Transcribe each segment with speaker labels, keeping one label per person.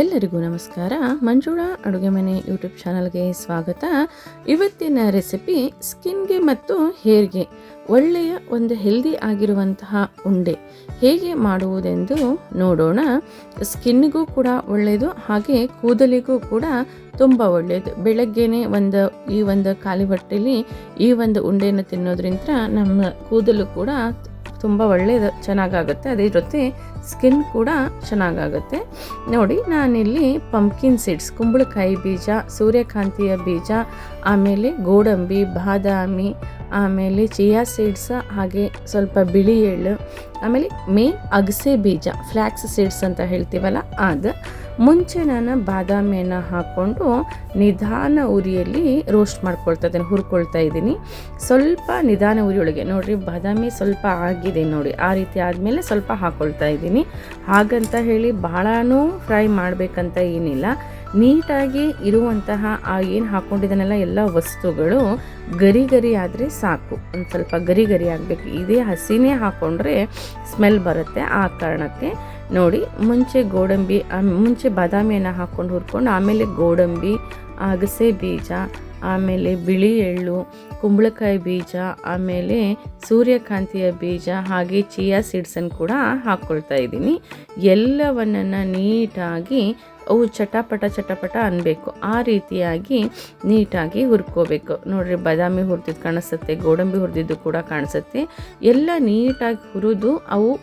Speaker 1: ಎಲ್ಲರಿಗೂ ನಮಸ್ಕಾರ. ಮಂಜುಳಾ ಅಡುಗೆ ಮನೆ ಯೂಟ್ಯೂಬ್ ಚಾನಲ್ಗೆ ಸ್ವಾಗತ. ಇವತ್ತಿನ ರೆಸಿಪಿ ಸ್ಕಿನ್ಗೆ ಮತ್ತು ಹೇರ್ಗೆ ಒಳ್ಳೆಯ ಒಂದು ಹೆಲ್ದಿ ಆಗಿರುವಂತಹ ಉಂಡೆ ಹೇಗೆ ಮಾಡುವುದೆಂದು ನೋಡೋಣ. ಸ್ಕಿನ್ಗೂ ಕೂಡ ಒಳ್ಳೆಯದು, ಹಾಗೆ ಕೂದಲಿಗೂ ಕೂಡ ತುಂಬ ಒಳ್ಳೆಯದು. ಬೆಳಗ್ಗೆನೆ ಒಂದು, ಈ ಒಂದು ಖಾಲಿ ಹೊಟ್ಟೆಲಿ ಈ ಒಂದು ಉಂಡೆಯನ್ನು ತಿನ್ನೋದ್ರಿಂದ ನಮ್ಮ ಕೂದಲು ಕೂಡ ತುಂಬ ಒಳ್ಳೆಯದು ಚೆನ್ನಾಗಾಗುತ್ತೆ. ಅದೇ ಜೊತೆ ಸ್ಕಿನ್ ಕೂಡ ಚೆನ್ನಾಗಾಗುತ್ತೆ. ನೋಡಿ, ನಾನಿಲ್ಲಿ ಪಂಪ್ಕಿನ್ ಸೀಡ್ಸ್ ಕುಂಬಳಕಾಯಿ ಬೀಜ, ಸೂರ್ಯಕಾಂತಿಯ ಬೀಜ, ಆಮೇಲೆ ಗೋಡಂಬಿ, ಬಾದಾಮಿ, ಆಮೇಲೆ ಚಿಯಾ ಸೀಡ್ಸ್ ಹಾಗೆ ಸ್ವಲ್ಪ ಬಿಳಿ ಎಳ್ಳು, ಆಮೇಲೆ ಮೇನ್ ಅಗಸೆ ಬೀಜ ಫ್ಲ್ಯಾಕ್ಸ್ ಸೀಡ್ಸ್ ಅಂತ ಹೇಳ್ತೀವಲ್ಲ, ಅದು. ಮುಂಚೆ ನಾನು ಬಾದಾಮಿಯನ್ನು ಹಾಕ್ಕೊಂಡು ನಿಧಾನ ಉರಿಯಲ್ಲಿ ರೋಸ್ಟ್ ಮಾಡ್ಕೊಳ್ತಾ ಇದ್ದೀನಿ, ಹುರ್ಕೊಳ್ತಾ ಇದ್ದೀನಿ. ಸ್ವಲ್ಪ ನಿಧಾನ ಉರಿಯೊಳಗೆ, ನೋಡಿರಿ ಬಾದಾಮಿ ಸ್ವಲ್ಪ ಆಗಿದೆ ನೋಡಿ, ಆ ರೀತಿ ಆದಮೇಲೆ ಸ್ವಲ್ಪ ಹಾಕ್ಕೊಳ್ತಾ ಇದ್ದೀನಿ. ಹಾಗಂತ ಹೇಳಿ ಭಾಳನೂ ಫ್ರೈ ಮಾಡಬೇಕಂತ ಏನಿಲ್ಲ. ನೀಟಾಗಿ ಇರುವಂತಹ ಆ ಏನು ಹಾಕ್ಕೊಂಡಿದ್ದಾನೆಲ್ಲ ಎಲ್ಲ ವಸ್ತುಗಳು ಗರಿ ಗರಿ ಆದರೆ ಸಾಕು. ಒಂದು ಸ್ವಲ್ಪ ಗರಿ ಗರಿ ಆಗಬೇಕು. ಇದೇ ಹಸಿನೇ ಹಾಕ್ಕೊಂಡ್ರೆ ಸ್ಮೆಲ್ ಬರುತ್ತೆ ಆ ಕಾರಣಕ್ಕೆ. ನೋಡಿ, ಮುಂಚೆ ಗೋಡಂಬಿ ಮುಂಚೆ ಬಾದಾಮಿಯನ್ನು ಹಾಕ್ಕೊಂಡು ಹುರ್ಕೊಂಡು, ಆಮೇಲೆ ಗೋಡಂಬಿ, ಅಗಸೆ ಬೀಜ, ಆಮೇಲೆ ಬಿಳಿ ಎಳ್ಳು, ಕುಂಬಳಕಾಯಿ ಬೀಜ, ಆಮೇಲೆ ಸೂರ್ಯಕಾಂತಿಯ ಬೀಜ, ಹಾಗೆ ಚಿಯಾ ಸೀಡ್ಸನ್ನು ಕೂಡ ಹಾಕ್ಕೊಳ್ತಾ ಇದ್ದೀನಿ. ಎಲ್ಲವನ್ನ ನೀಟಾಗಿ ಅವು ಚಟಪಟ ಚಟಪಟ ಅನ್ನಬೇಕು ಆ ರೀತಿಯಾಗಿ ನೀಟಾಗಿ ಹುರ್ಕೋಬೇಕು. ನೋಡಿರಿ, ಬಾದಾಮಿ ಹುರಿದಿದ್ದು ಕಾಣಿಸುತ್ತೆ, ಗೋಡಂಬಿ ಹುರಿದಿದ್ದು ಕೂಡ ಕಾಣಿಸುತ್ತೆ. ಎಲ್ಲ ನೀಟಾಗಿ ಹುರಿದು ಅವು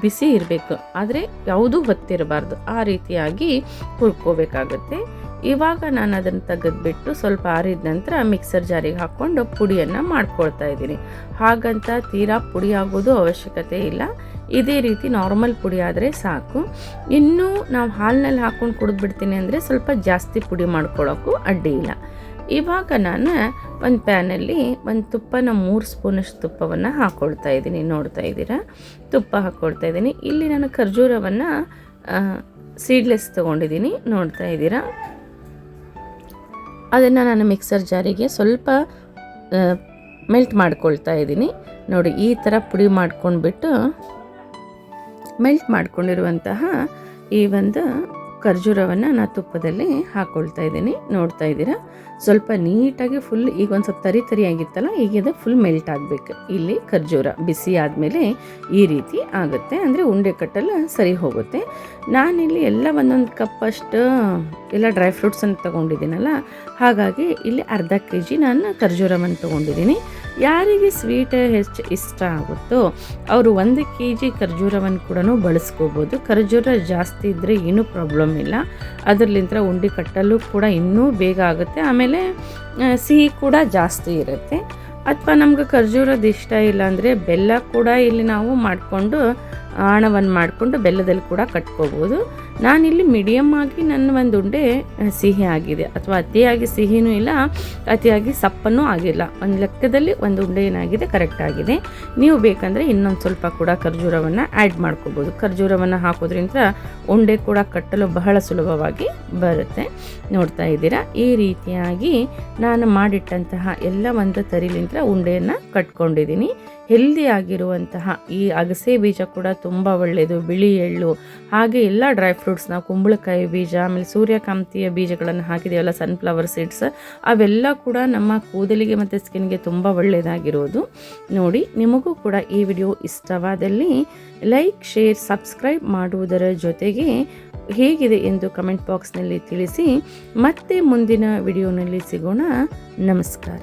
Speaker 1: ಬಿಸಿ ಇರಬೇಕು. ಆದರೆ ಯಾವುದೂ ಹೊತ್ತಿರಬಾರ್ದು ಆ ರೀತಿಯಾಗಿ ಹುರ್ಕೋಬೇಕಾಗುತ್ತೆ. ಇವಾಗ ನಾನು ಅದನ್ನು ತೆಗೆದುಬಿಟ್ಟು ಸ್ವಲ್ಪ ಆರಿದ ನಂತರ ಮಿಕ್ಸರ್ ಜಾರಿಗೆ ಹಾಕ್ಕೊಂಡು ಪುಡಿಯನ್ನು ಮಾಡ್ಕೊಳ್ತಾ ಇದ್ದೀನಿ. ಹಾಗಂತ ತೀರಾ ಪುಡಿಯಾಗೋದು ಅವಶ್ಯಕತೆ ಇಲ್ಲ. ಇದೇ ರೀತಿ ನಾರ್ಮಲ್ ಪುಡಿ ಆದರೆ ಸಾಕು. ಇನ್ನೂ ನಾವು ಹಾಲಿನಲ್ಲಿ ಹಾಕ್ಕೊಂಡು ಕುಡಿದ್ಬಿಡ್ತೀನಿ ಅಂದರೆ ಸ್ವಲ್ಪ ಜಾಸ್ತಿ ಪುಡಿ ಮಾಡ್ಕೊಳ್ಳೋಕ್ಕೂ ಅಡ್ಡಿ ಇಲ್ಲ. ಇವಾಗ ನಾನು ಒಂದು ಪ್ಯಾನಲ್ಲಿ ಒಂದು ತುಪ್ಪನ ಮೂರು ಸ್ಪೂನಷ್ಟು ತುಪ್ಪವನ್ನು ಹಾಕ್ಕೊಳ್ತಾ ಇದ್ದೀನಿ. ನೋಡ್ತಾ ಇದ್ದೀರಾ? ತುಪ್ಪ ಹಾಕ್ಕೊಳ್ತಾ ಇದ್ದೀನಿ. ಇಲ್ಲಿ ನಾನು ಖರ್ಜೂರವನ್ನು ಸೀಡ್ಲೆಸ್ ತೊಗೊಂಡಿದ್ದೀನಿ. ನೋಡ್ತಾ ಇದ್ದೀರಾ? ಅದನ್ನು ನಾನು ಮಿಕ್ಸರ್ ಜಾರಿಗೆ ಸ್ವಲ್ಪ ಮೆಲ್ಟ್ ಮಾಡ್ಕೊಳ್ತಾ ಇದ್ದೀನಿ. ನೋಡಿ, ಈ ಥರ ಪುಡಿ ಮಾಡ್ಕೊಂಡ್ಬಿಟ್ಟು ಮೆಲ್ಟ್ ಮಾಡಿಕೊಂಡಿರುವಂತಹ ಈ ಒಂದು ಖರ್ಜೂರವನ್ನು ನಾನು ತುಪ್ಪದಲ್ಲಿ ಹಾಕ್ಕೊಳ್ತಾ ಇದ್ದೀನಿ. ನೋಡ್ತಾ ಇದ್ದೀರಾ? ಸ್ವಲ್ಪ ನೀಟಾಗಿ ಫುಲ್ ಈಗ ಒಂದು ಸ್ವಲ್ಪ ತರಿ ತರಿ ಆಗಿತ್ತಲ್ಲ, ಈಗ ಇದು ಫುಲ್ ಮೆಲ್ಟ್ ಆಗಬೇಕು. ಇಲ್ಲಿ ಖರ್ಜೂರ ಬಿಸಿ ಆದಮೇಲೆ ಈ ರೀತಿ ಆಗುತ್ತೆ. ಅಂದರೆ ಉಂಡೆ ಕಟ್ಟಲು ಸರಿ ಹೋಗುತ್ತೆ. ನಾನಿಲ್ಲಿ ಎಲ್ಲ ಒಂದೊಂದು ಕಪ್ಪಷ್ಟು ಎಲ್ಲ ಡ್ರೈ ಫ್ರೂಟ್ಸನ್ನು ತೊಗೊಂಡಿದ್ದೀನಲ್ಲ, ಹಾಗಾಗಿ ಇಲ್ಲಿ ಅರ್ಧ ಕೆ ಜಿ ನಾನು ಖರ್ಜೂರವನ್ನು ತೊಗೊಂಡಿದ್ದೀನಿ. ಯಾರಿಗೆ ಸ್ವೀಟ್ ಹೆಚ್ಚು ಇಷ್ಟ ಆಗುತ್ತೋ ಅವರು ಒಂದು ಕೆ ಜಿ ಖರ್ಜೂರವನ್ನು ಕೂಡ ಬಳಸ್ಕೋಬೋದು. ಖರ್ಜೂರ ಜಾಸ್ತಿ ಇದ್ದರೆ ಏನೂ ಪ್ರಾಬ್ಲಮ್ ಇಲ್ಲ. ಅದರಲ್ಲಿಂದ ಉಂಡೆ ಕಟ್ಟಲು ಕೂಡ ಇನ್ನೂ ಬೇಗ ಆಗುತ್ತೆ. ಆಮೇಲೆ ಸಿಹಿ ಕೂಡ ಜಾಸ್ತಿ ಇರುತ್ತೆ. ಅಥವಾ ನಮ್ಗೆ ಖರ್ಜೂರದ ಇಷ್ಟ ಇಲ್ಲ ಅಂದರೆ ಬೆಲ್ಲ ಕೂಡ ಇಲ್ಲಿ ನಾವು ಮಾಡಿಕೊಂಡು ಆಣವನ್ನು ಮಾಡಿಕೊಂಡು ಬೆಲ್ಲದಲ್ಲಿ ಕೂಡ ಕಟ್ಕೋಬೋದು. ನಾನಿಲ್ಲಿ ಮೀಡಿಯಮ್ ಆಗಿ ನನ್ನ ಒಂದು ಉಂಡೆ ಸಿಹಿ ಆಗಿದೆ. ಅಥವಾ ಅತಿಯಾಗಿ ಸಿಹಿನೂ ಇಲ್ಲ, ಅತಿಯಾಗಿ ಸಪ್ಪನೂ ಆಗಿಲ್ಲ. ಒಂದು ಲೆಕ್ಕದಲ್ಲಿ ಒಂದು ಉಂಡೆ ಏನಾಗಿದೆ ಕರೆಕ್ಟ್ ಆಗಿದೆ. ನೀವು ಬೇಕಂದರೆ ಇನ್ನೊಂದು ಸ್ವಲ್ಪ ಕೂಡ ಖರ್ಜೂರವನ್ನು ಆ್ಯಡ್ ಮಾಡ್ಕೋಬೋದು. ಖರ್ಜೂರವನ್ನು ಹಾಕೋದ್ರಿಂದ ಉಂಡೆ ಕೂಡ ಕಟ್ಟಲು ಬಹಳ ಸುಲಭವಾಗಿ ಬರುತ್ತೆ. ನೋಡ್ತಾ ಇದ್ದೀರಾ? ಈ ರೀತಿಯಾಗಿ ನಾನು ಮಾಡಿಟ್ಟಂತಹ ಎಲ್ಲ ಒಂದು ತರಿಲಿಂದ ಉಂಡೆಯನ್ನು ಕಟ್ಕೊಂಡಿದ್ದೀನಿ. ಹೆಲ್ದಿ ಆಗಿರುವಂತಹ ಈ ಅಗಸೆ ಬೀಜ ಕೂಡ ತುಂಬ ಒಳ್ಳೆಯದು ಬಿಳಿ ಎಳ್ಳು, ಹಾಗೆ ಎಲ್ಲ ಡ್ರೈ ಫ್ರೂಟ್ಸ್ನ ಕುಂಬಳಕಾಯಿ ಬೀಜ, ಆಮೇಲೆ ಸೂರ್ಯಕಾಂತಿಯ ಬೀಜಗಳನ್ನು ಹಾಕಿದೆಯಲ್ಲ ಸನ್ಫ್ಲವರ್ ಸೀಡ್ಸ್ ಅವೆಲ್ಲ ಕೂಡ ನಮ್ಮ ಕೂದಲಿಗೆ ಮತ್ತು ಸ್ಕಿನ್ಗೆ ತುಂಬ ಒಳ್ಳೆಯದಾಗಿರೋದು ನೋಡಿ, ನಿಮಗೂ ಕೂಡ ಈ ವಿಡಿಯೋ ಇಷ್ಟವಾದಲ್ಲಿ ಲೈಕ್ ಶೇರ್ ಸಬ್ಸ್ಕ್ರೈಬ್ ಮಾಡುವುದರ ಜೊತೆಗೆ ಹೇಗಿದೆ ಎಂದು ಕಮೆಂಟ್ ಬಾಕ್ಸ್ನಲ್ಲಿ ತಿಳಿಸಿ. ಮತ್ತೆ ಮುಂದಿನ ವಿಡಿಯೋನಲ್ಲಿ ಸಿಗೋಣ. ನಮಸ್ಕಾರ.